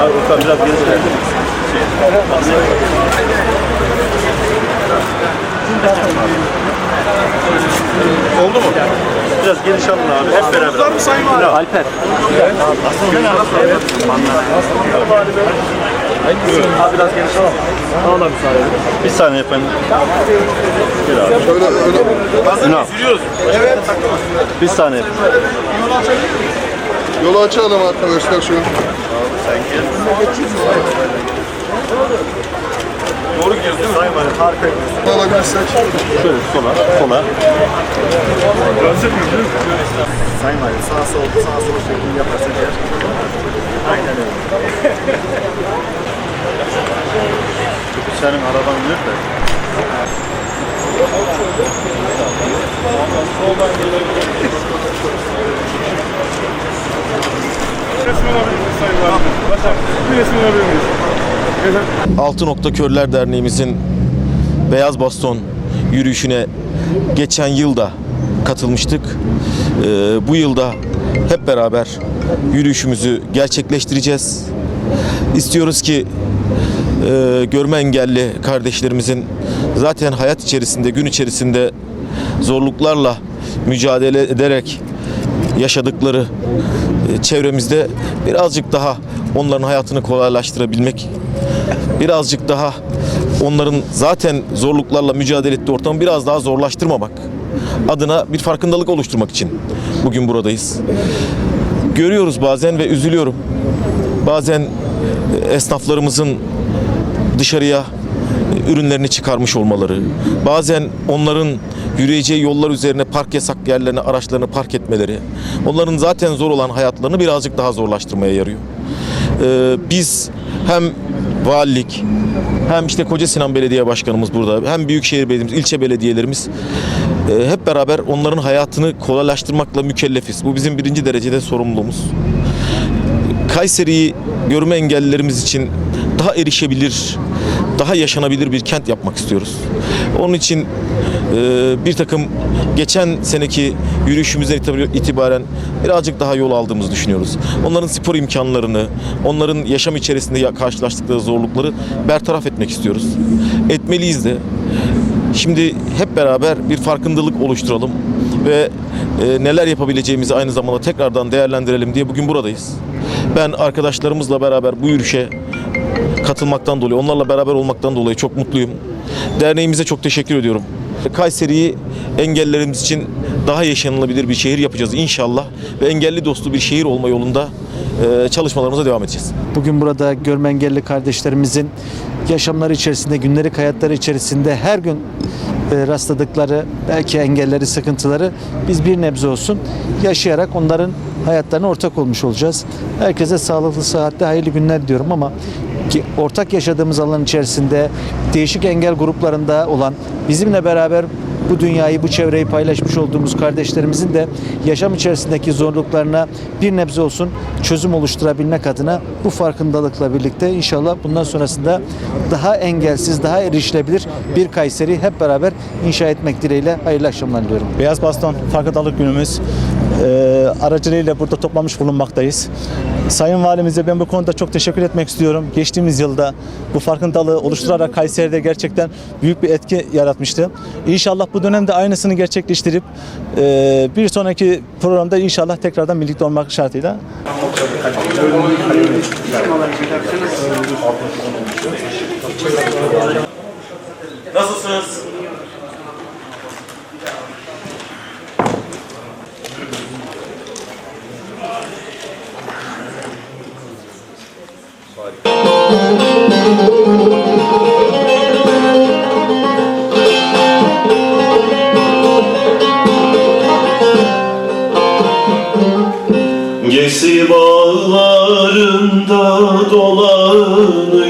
Abi Urfa biraz geri çek. Oldu mu? Biraz geniş alın abi. Hep beraber. Var mı Sayın Valim? Alper. Aslında Abi biraz geniş alalım. Alalım bir saniye. Bir saniye efendim. Gel abi. Öyle öyle. Ünal. Bir saniye. Yolu açalım arkadaşlar şu. Doğru gidiyoruz değil mi? Sayın harika gidiyorsun. Alabilirsek. Şöyle sola, sola. Sayın Valim sağa sol, sağa sol şeklinde yaparsak eğer. Aynen öyle. Senin araban yok da. Altı Nokta Körler Derneğimizin Beyaz Baston yürüyüşüne geçen yılda katılmıştık. Ee, bu yılda hep beraber yürüyüşümüzü gerçekleştireceğiz. İstiyoruz ki e, görme engelli kardeşlerimizin zaten hayat içerisinde, gün içerisinde zorluklarla mücadele ederek yaşadıkları e, çevremizde birazcık daha onların hayatını kolaylaştırabilmek, birazcık daha onların zaten zorluklarla mücadele ettiği ortamı biraz daha zorlaştırmamak adına bir farkındalık oluşturmak için bugün buradayız. Görüyoruz bazen ve üzülüyorum. Bazen e, esnaflarımızın dışarıya ürünlerini çıkarmış olmaları, bazen onların yürüyeceği yollar üzerine park yasak yerlerine araçlarını park etmeleri, onların zaten zor olan hayatlarını birazcık daha zorlaştırmaya yarıyor. Ee, biz hem valilik, hem işte Koca Sinan Belediye Başkanımız burada, hem Büyükşehir Belediye'miz, ilçe belediyelerimiz e, hep beraber onların hayatını kolaylaştırmakla mükellefiz. Bu bizim birinci derecede sorumluluğumuz. Kayseri'yi görme engellilerimiz için daha erişebilir, daha yaşanabilir bir kent yapmak istiyoruz. Onun için e, bir takım geçen seneki yürüyüşümüzden itibaren birazcık daha yol aldığımızı düşünüyoruz. Onların spor imkanlarını, onların yaşam içerisinde karşılaştıkları zorlukları bertaraf etmek istiyoruz. Etmeliyiz de. Şimdi hep beraber bir farkındalık oluşturalım ve e, neler yapabileceğimizi aynı zamanda tekrardan değerlendirelim diye bugün buradayız. Ben arkadaşlarımızla beraber bu yürüyüşe katılmaktan dolayı, onlarla beraber olmaktan dolayı çok mutluyum. Derneğimize çok teşekkür ediyorum. Kayseri'yi engellerimiz için daha yaşanılabilir bir şehir yapacağız inşallah ve engelli dostu bir şehir olma yolunda e, çalışmalarımıza devam edeceğiz. Bugün burada görme engelli kardeşlerimizin yaşamları içerisinde, günlük hayatları içerisinde her gün e, rastladıkları belki engelleri, sıkıntıları biz bir nebze olsun yaşayarak onların hayatlarına ortak olmuş olacağız. Herkese sağlıklı, sıhhatli, hayırlı günler diyorum ama ki ortak yaşadığımız alan içerisinde değişik engel gruplarında olan bizimle beraber bu dünyayı, bu çevreyi paylaşmış olduğumuz kardeşlerimizin de yaşam içerisindeki zorluklarına bir nebze olsun çözüm oluşturabilmek adına bu farkındalıkla birlikte inşallah bundan sonrasında daha engelsiz, daha erişilebilir bir Kayseri hep beraber inşa etmek dileğiyle hayırlı akşamlar diliyorum. Beyaz Baston Farkındalık Günümüz e, aracılığıyla burada toplamış bulunmaktayız. Sayın Valimize ben bu konuda çok teşekkür etmek istiyorum. Geçtiğimiz yılda bu farkındalığı oluşturarak Kayseri'de gerçekten büyük bir etki yaratmıştı. İnşallah bu dönemde aynısını gerçekleştirip e, bir sonraki programda inşallah tekrardan birlikte olmak şartıyla Nasılsınız? Gesi bağlarında dolanıyorum.